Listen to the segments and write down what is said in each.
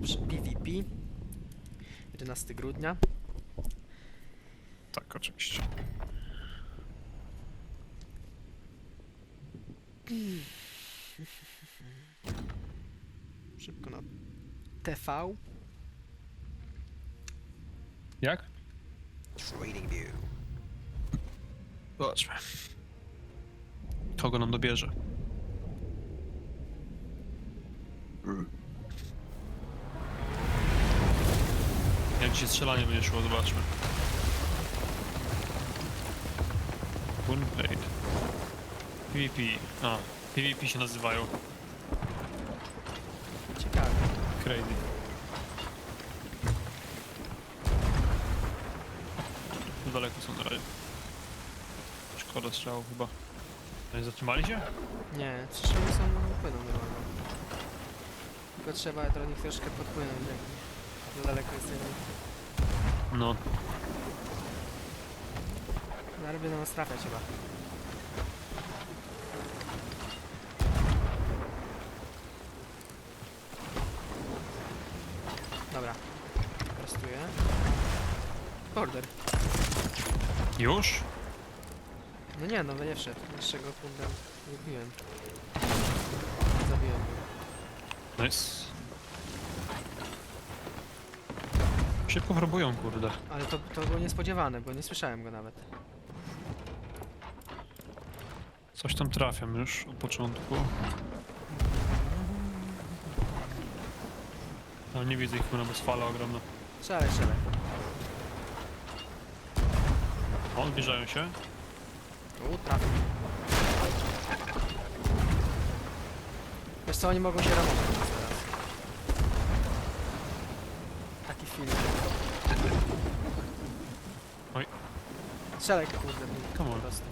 Dobrze, PvP. 11 grudnia. Tak, oczywiście. Szybko na TV. Jak? Trading view. Zobaczmy. Kogo nam dobierze? Jak dzisiaj strzelanie będzie szło, zobaczmy. Gunblade. PvP. A, PvP się nazywają. Ciekawe. Crazy. Daleko są na razie. Szkoda strzału chyba. No i zatrzymali się? Nie, oni są płyną normalnie. Tylko trzeba do nich troszkę podpłynąć, jak za daleko jest No. Zaraz będą nas trafiać chyba. Dobra. Prostuję. Border. Już? No nie, no nie wszedł. Jeszcze go kurde nie biłem. Zabiłem go. Nice. Szybko próbują, kurde. Ale to, to było niespodziewane, bo nie słyszałem go nawet. Coś tam trafiam już od początku. Ale nie widzę ich, bo jest fala ogromna. Strzelaj, strzelaj. O, zbliżają się. U, trafił. Wiesz co, oni mogą się ramować teraz. Taki film. Strzelaj, kurde. Come on. Po prostu.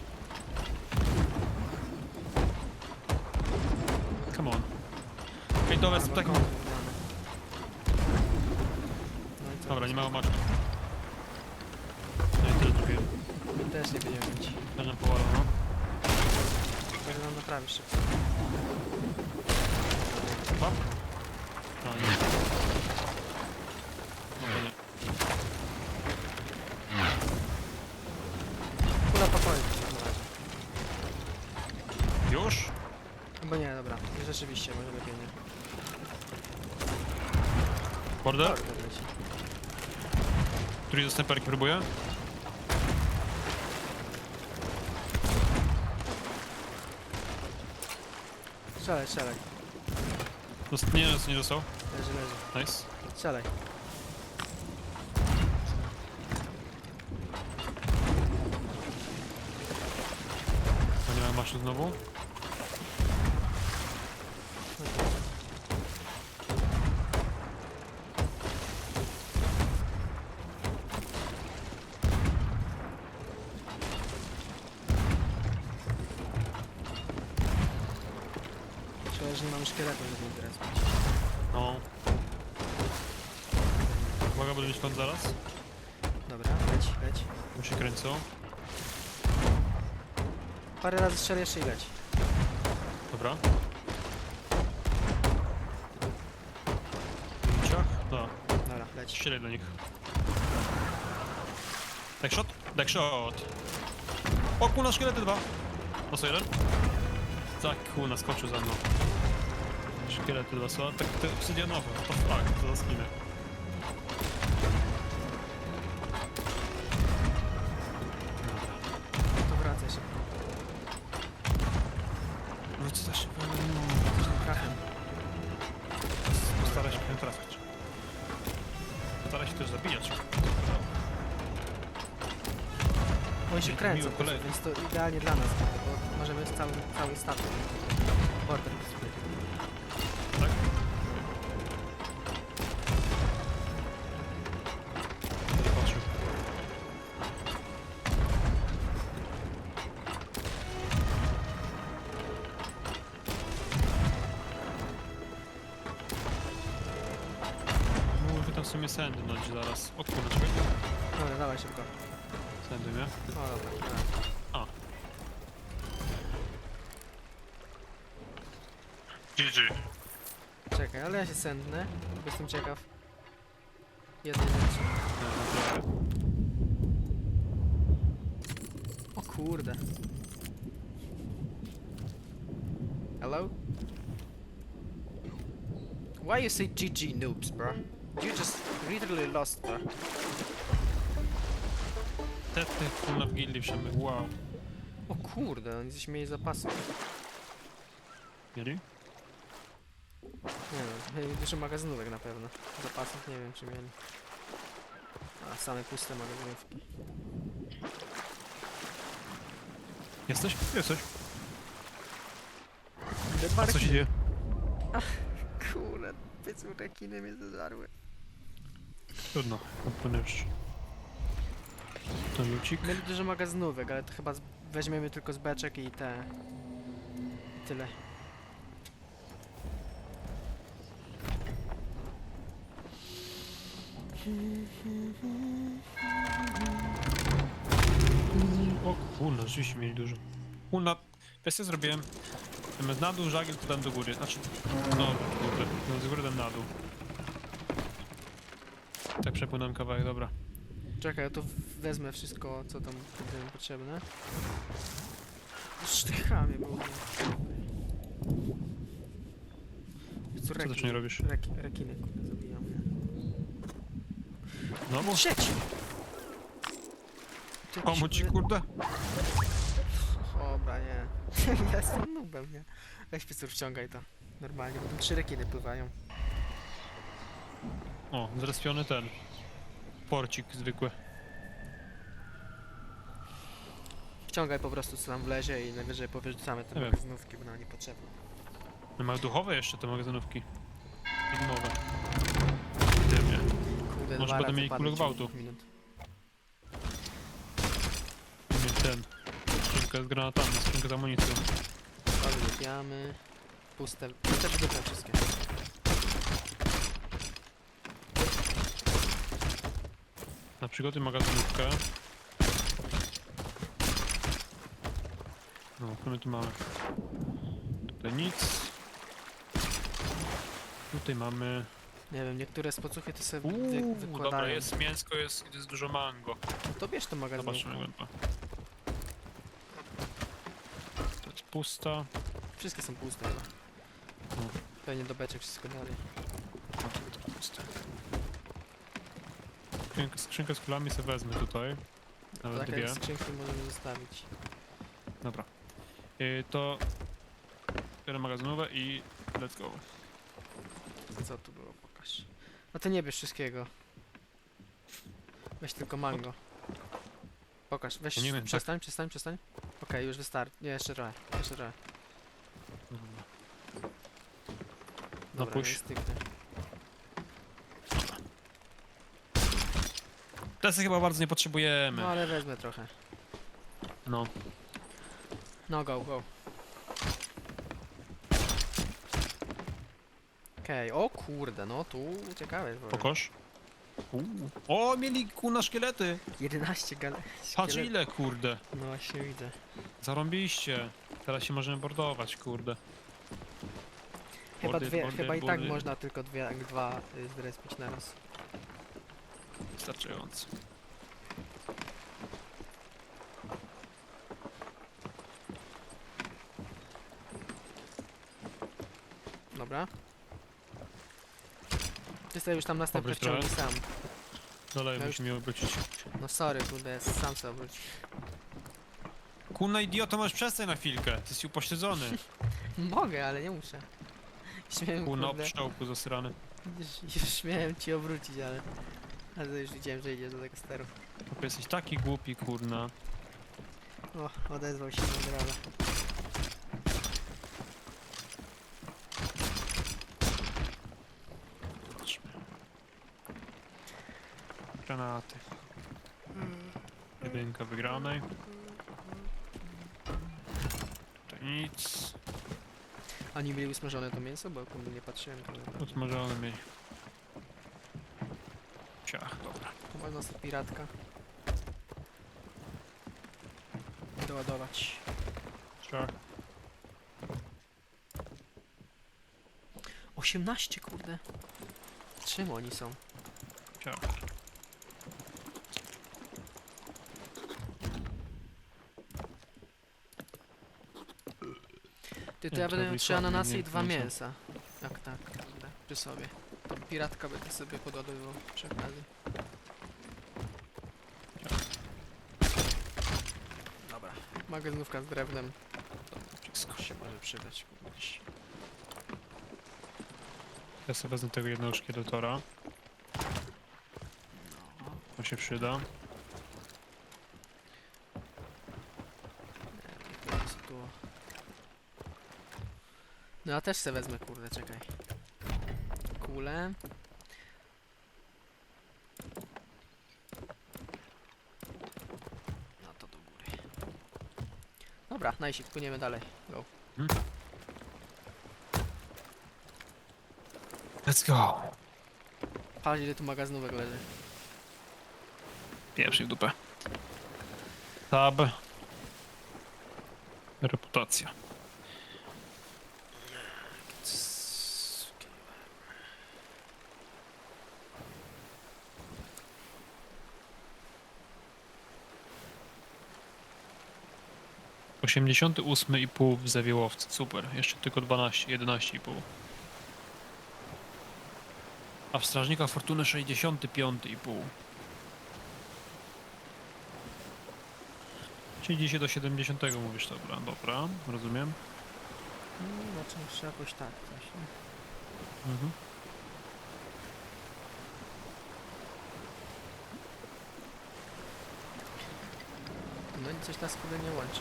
Come on. Hejtowe A, z. No i co? Dobra, nie mało maczki. No i tyle. My też nie będziemy mieć. Będę powalał, no. Także nam naprawisz szybko. Chyba? A, nie. Rzeczywiście, może lepiej nie. Border? Border leci. Który ze snajperki próbuje? Strzelaj, strzelaj. Dost... Nie, nie dostał. Leży, leży. Nice. Strzelaj. A nie mam znowu? Zaraz. Dobra, leć, leć. Tu się kręcą. Parę razy strzel jeszcze i leć. Dobra. Ciach? No. Dobra, leć. Strzelaj do nich. Tak shot? Tak shot. O kuna szkielety dwa. No co jeden? Tak kuna skoczył za mną. Szkielety dwa są. Tak te obsydianowe. The fuck, to za skiny. Więc to idealnie dla nas, bo możemy z cały, cały statek. Border. Tak? Nie patrzył. Mógłby tam w sumie sandy dać zaraz. O czekaj. Dobra, dawaj szybko. Sandy, nie? O, dobra, dobra. GG. Czekaj, ale ja się sędnę, bo jestem ciekaw. Jednej rzeczy. O kurde. Hello? Why you say GG noobs, bro? You just literally lost, bro. Te ty kurna w gildii wszędzie. Wow. O kurde, oni coś mieli zapasów. Mieli? Nie wiem, dużo magazynówek na pewno. Zapasów nie wiem czy mieli. A, same puste magazynówki. Jesteś? Jesteś. Te A co się dzieje? Kurde, piecu rekiny mnie zażarły. Trudno. Odpłynę już. To lucik. Mieli dużo magazynówek, ale to chyba z- weźmiemy tylko z beczek i te... Tyle. O kurna, rzeczywiście mieli dużo. Kurna, wiesz co zrobiłem? Zamiast na dół żagiel, to dam do góry. Znaczy, no kurde, no z góry dam na dół. Tak przepłynąłem kawałek, dobra. Czekaj, ja to wezmę wszystko, co tam będzie potrzebne. Sztychami było. Co Co też nie robisz? Reki, rekiny, kurde? No bo Trzeci! Ty pomóc jakiś, ci kurde? Dobra, nie. ja jestem nubem, nie? Weź piecu, wciągaj to. Normalnie, bo tam trzy rekiny pływają. O, zrespiony ten. Porcik zwykły. Wciągaj po prostu co tam wlezie i najwyżej powyrzucamy te Nie wiem. magazynówki, bo nam niepotrzebne. No, Mają duchowe jeszcze te magazynówki. Filmowe. Może dwa będą razy mieli kulę gwałtu. 10 minut. Nie ten. Skrzynka z granatami, skrzynka z amunicją. To wylepiamy. Puste, puste wydobyłem wszystkie. Na przygotuj magazynówkę. No, co my tu mamy? Tutaj nic. Tutaj mamy... Nie wiem, niektóre spocuchy to sobie wy, Uuu, wykładają. dobra, jest mięsko, jest, jest dużo mango. To bierz to magazynówkę. Zobaczymy jak będę. To jest pusta. Wszystkie są puste chyba. No. Pewnie do beczek wszystko dalej. A to jest puste. Skrzynkę, skrzynkę z kulami sobie wezmę tutaj. Nawet Takie dwie. skrzynki możemy zostawić. Dobra. Yy, to... Biorę magazynówę i let's go. Co tu. No to nie bierz wszystkiego. Weź tylko mango. Pokaż, weź, Ja nie wiem, przestań, przestań, przestań. Okej, już wystarczy. Nie, jeszcze trochę, jeszcze trochę. Dobra, puść. chyba bardzo nie potrzebujemy. No ale wezmę trochę. No. No go, go. Okej, o kurde, no tu ciekawe jest. w ogóle. Pokosz. Uuu. O, mieli kuna szkielety. 11 gale... Patrz ile, kurde. No właśnie widzę. Zarąbiście. Teraz się możemy bordować, kurde. Chyba Bordy, dwie, bordy, chyba i tak bordy. można tylko dwie, dwa y, zrespić na raz. Wystarczająco. Dobra. Ty sobie już tam następne Obróć wciągnij sam. Dalej Ja byś miał obrócić. No sorry, kurde, sam sobie obrócić. Kuna idioto, możesz przestań na chwilkę. Ty jesteś upośledzony. Mogę, ale nie muszę. Śmiałem, Kuna kurde, obszczołku zasrany. już, już śmiałem ci obrócić, ale... Ale to już widziałem, że idziesz do tego steru. Chłopie, Jesteś taki głupi, kurna. O, odezwał się na drogę. Zobaczmy. Granaty. Jedynka wygranej. Tutaj nic. Oni mieli usmażone to mięso, bo kurde nie patrzyłem. To Odmarzone mieli. Ciach, dobra. Chyba nas piratka. Doładować. Ciach. 18, kurde. Czym oni są? Ciao. Ty, to ja będę miał trzy ananasy i dwa mięsa. Jak tak, kurde, przy sobie. To piratka będę sobie podładowywał przy okazji. Dobra, magazynówka z drewnem. To się może przydać. Ja sobie wezmę tego jednego szkieletora. No, To się przyda. nie wiem, co tu... No ja też se wezmę, kurde, czekaj. Kule. No to do góry. Dobra, najsik, płyniemy dalej. Go. Let's go! Patrz ile tu magazynówek leży. Pierwszy w dupę. Tab. Reputacja. Osiemdziesiąty ósmy i pół w Zawiełowcu. Super. Jeszcze tylko 12, 11 i pół. A w Strażnika Fortuny 65 i pół. Czyli dzisiaj do 70 mówisz, dobra, dobra, rozumiem. No, jeszcze jakoś tak coś. nie? Mhm. No i coś nas kurde nie łączy.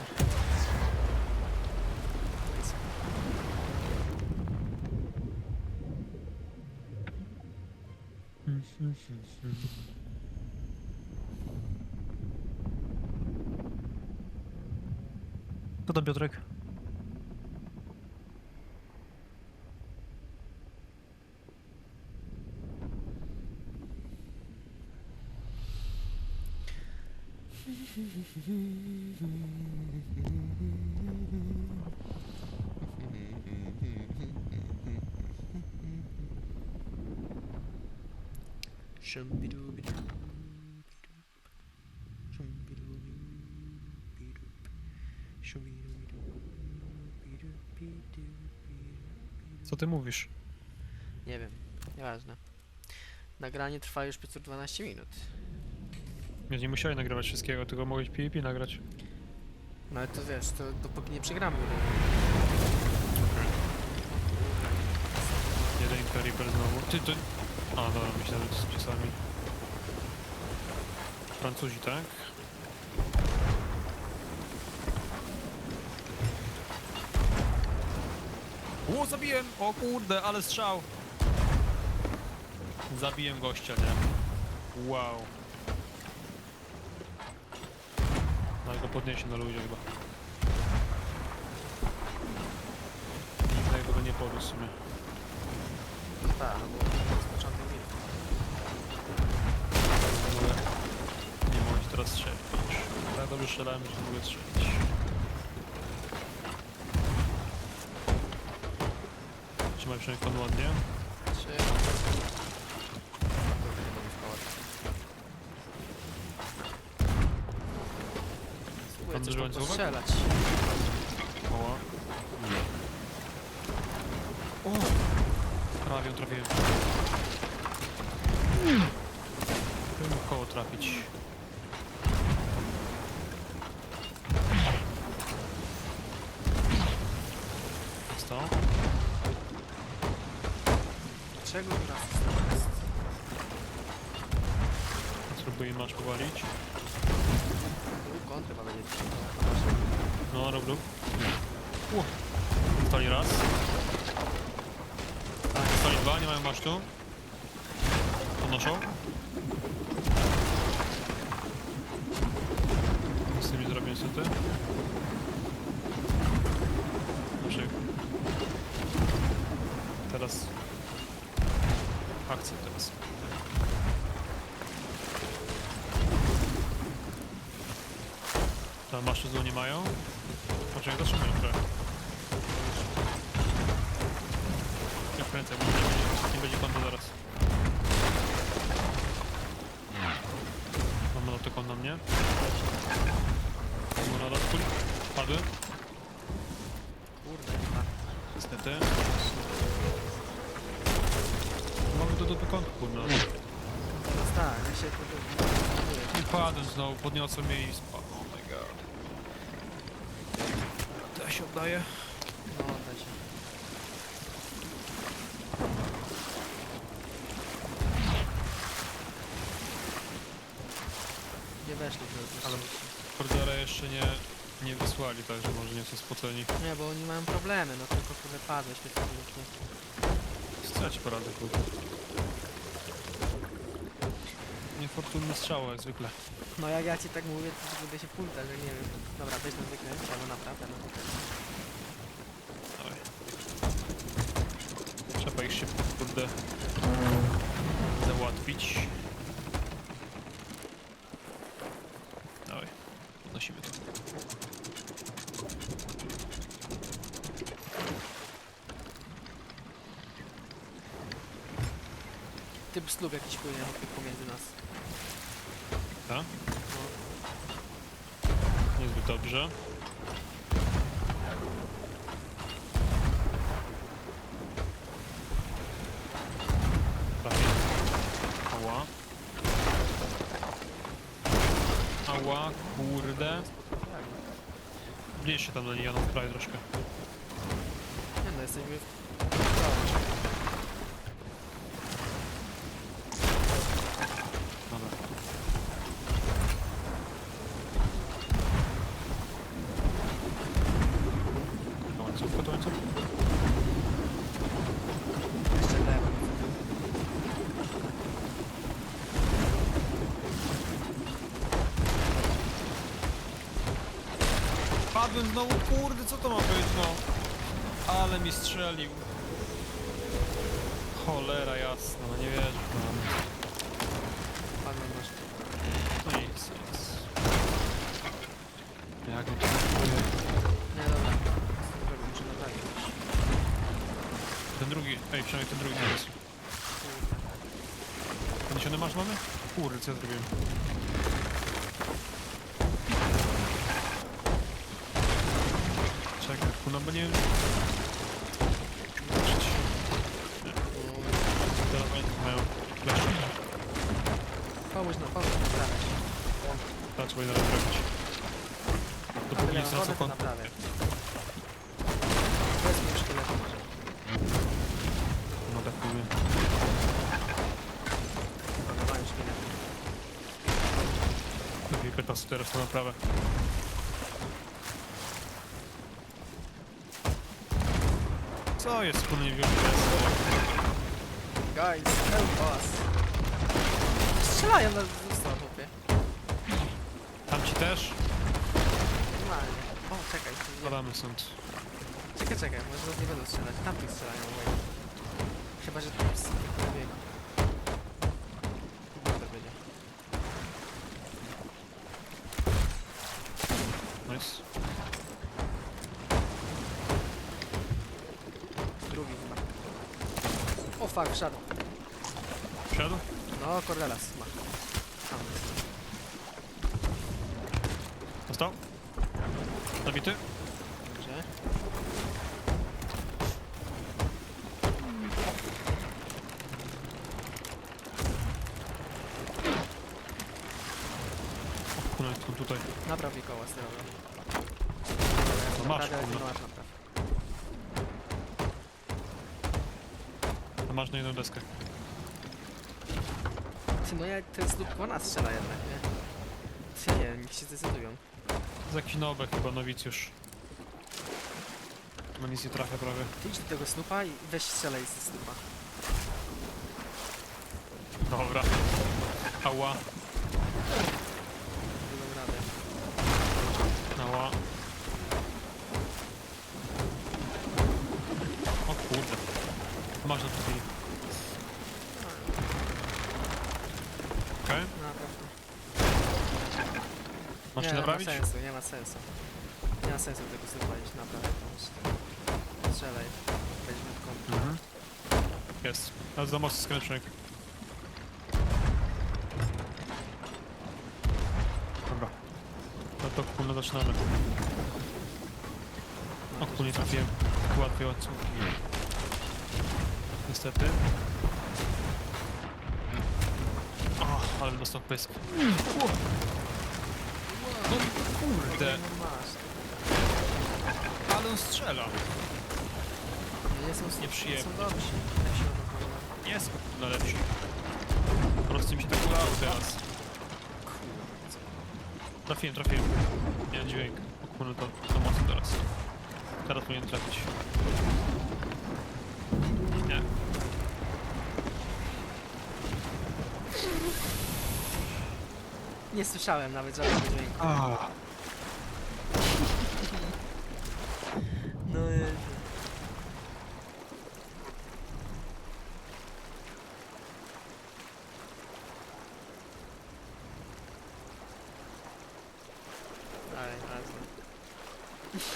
Co tam Piotrek? Co ty mówisz? Nie wiem, nieważne. Nagranie trwa już 512 minut. Ja nie musieli nagrywać wszystkiego, tylko mogłeś PvP nagrać. No ale to wiesz, to dopóki nie przegramy. Jedynka Reaper znowu. Ty to... A, dobra, myślałem, że to z czasami. Francuzi, tak? O, zabiłem! O kurde, ale strzał! Zabiłem gościa, nie? Wow. Ale go podniesie na ludzie chyba. Nikt go nie podniósł w sumie. No tak, no bo jest początek gry. Ale nie mogę ci teraz strzelić. Tak dobrze strzelałem, że nie mogę strzelić. Trzymaj przynajmniej ładnie. Trzy. Kurde, nie mogę wkołać. Spróbuję Pan coś duży tam łańcuchek? postrzelać. Oła. O! Prawie ją trafiłem. W koło trafić. To? Czego teraz jest? Spróbuję masz powalić. Kontrę ma będzie. No, rób, rób. U. Stali raz. Stali dwa, nie mają masztu. Podnoszą. Z tym nie zrobię niestety. Znaczy... Teraz... Akcja teraz. Masztu znowu nie mają. Poczekaj, zatrzymaj trochę. Okej. nakręcaj, bo nie będzie, nie będzie konta zaraz. Mam monotykon na mnie. Monotykon. Padły. Kurde, chyba. Niestety. Mamy to do kurna. Teraz tak, ja się kurde... I padłem znowu, podniosłem mnie i spadł. No. Nie weszli w Ale-. Cordera jeszcze nie, nie wysłali, także może nie są spoceni. Nie, bo oni mają problemy, no tylko kurde padłeś mnie faktycznie. Strać poradę, kurde. Niefortunny strzał, jak zwykle. No jak ja ci tak mówię, to będę się pulta, że nie wiem. Dobra, weź na wykręć, albo naprawdę na wykręć. Dawaj. Trzeba ich szybko, kurde, załatwić. Dawaj, podnosimy to. Typ slub jakiś płynie pomiędzy nas. Tak? Niezbyt dobrze. Ała. Ała, kurde. spotkali. Bliż się tam do niej, prawie troszkę. Nie no, jesteśmy w... Dobra. To łańcuchka, to łańcuch? Jeszcze lewo. Znowu, kurde, co to ma być, no? Ale mi strzelił. Cholera jasna, no nie wierzę masz. No nic, nic. Jak on to kupuje? Nie, dobra. Zrobię, muszę naprawić. Ten drugi, ej, przynajmniej ten drugi pomysł. Kurde. Podniesiony masz mamy? Kurde, co ja zrobiłem? No bo nie wiem... Zobaczyć. Teraz mają flash. Pomóż no, pomóż naprawiać. Tak, trzeba je zaraz zrobić. Dopóki nie Wodę stracą to kon... naprawię. Bez mnie szkieletu może. No tak powiem. Dobra, mają szkieletu. Lepiej pytasz teraz na naprawę. Co jest wspólnie wielkie Guys, help us. Strzelają nas z usta, chłopie. Tam ci też? Normalnie. O, czekaj. Nie. Spadamy stąd. Czekaj, czekaj, może nas nie będą strzelać. Tamtych strzelają, wait. Chyba, że tam z lewiego. Kurde będzie. Nice. Drugi chyba. O fuck, wszedł. No, Cordelas ma. Tam jest. Dostał? Zabity? Dobrze. No jest on tutaj. Napraw mi koła sterowego. No masz, kurwa. no masz napraw. A masz na jedną deskę. Ty, no jak ten znów po nas strzela jednak, nie? Ty, nie niech się zdecydują. Za jakiś nobek chyba, nowicjusz. No nic nie trafia prawie. Ty idź do tego snupa i weź strzelaj ze snupa. Dobra. Ała, Drugą radę. ała. O kurde. Masz na to chwili. Okej, Napraw to. Nie, naprawić? Ma sensu, nie ma sensu. Nie ma sensu tego iść, naprawdę. to jest- Strzelaj. Weźmy w kąt. Mhm. jest. Ale za mocny skręcznik. Dobra. No to kurna zaczynamy. O kurwa, nie trafiłem. Tak łatwiej od Niestety. O, ale dostał pysk. No kurde, ale on strzela. Nie są, Nieprzyjemnie. są dobrzy. Jak się odnowią. Jest na lepszy. Po prostu mi się tak udało teraz. Trafiłem, trafiłem. Nie, dźwięk. O kurde, to, to mocno teraz. Teraz powinien trafić. Nie. Nie słyszałem nawet żadnego dźwięku. No Jezu.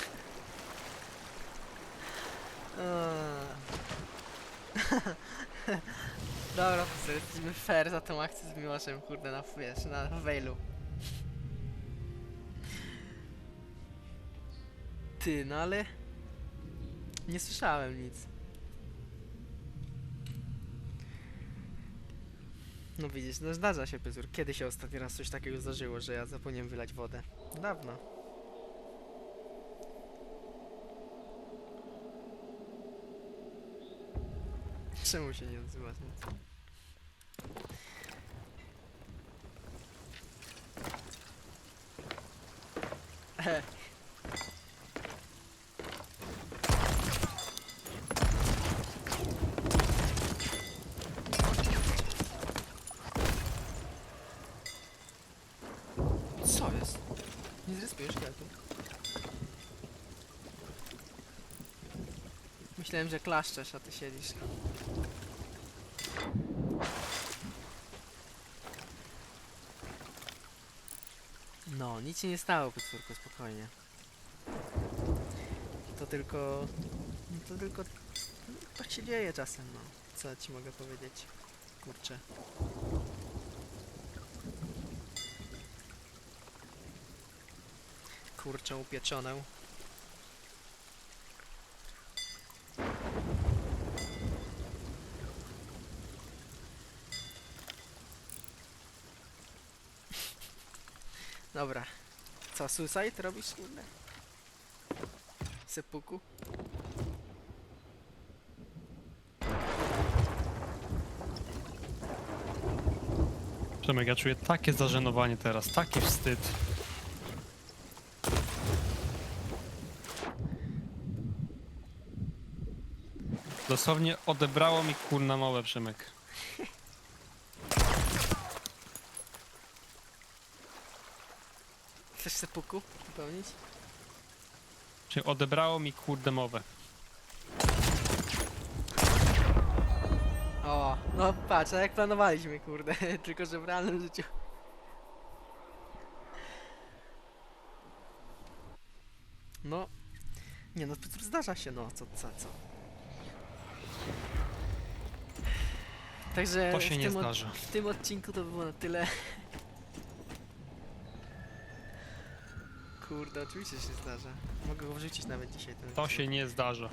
Dobra, to jesteśmy fair za tą akcję z Miłoszem, kurde, na, wiesz, na wejlu. Ty, no ale... Nie słyszałem nic. No widzisz, no zdarza się, Pyzur. Kiedy się ostatni raz coś takiego zdarzyło, że ja zapomniałem wylać wodę? Dawno. Czemu się nie odzywasz? Nic? Ehe. Co jest? Nie zrespiesz tu. Myślałem, że klaszczesz, a ty siedzisz. No, nic się nie stało, Pycurko, spokojnie. To tylko... To tylko... Tak się dzieje czasem, no. Co ci mogę powiedzieć? Kurczę. Kurczę upieczoną. Dobra. Co, suicide robisz, kurde? Sepuku? Przemek, ja czuję takie zażenowanie teraz, taki wstyd. Dosłownie odebrało mi kurna małe Przemek. Chcesz sepuku wypełnić? Czyli odebrało mi kurde mowę. O, no patrz, a jak planowaliśmy, kurde, tylko że w realnym życiu. No, nie no, Piotr, zdarza się, no, co, co, co. Także To w się nie tym od- zdarza. w tym odcinku to było na tyle. Kurde, oczywiście się zdarza. Mogę go wrzucić nawet dzisiaj. Ten To odcinek. się nie zdarza.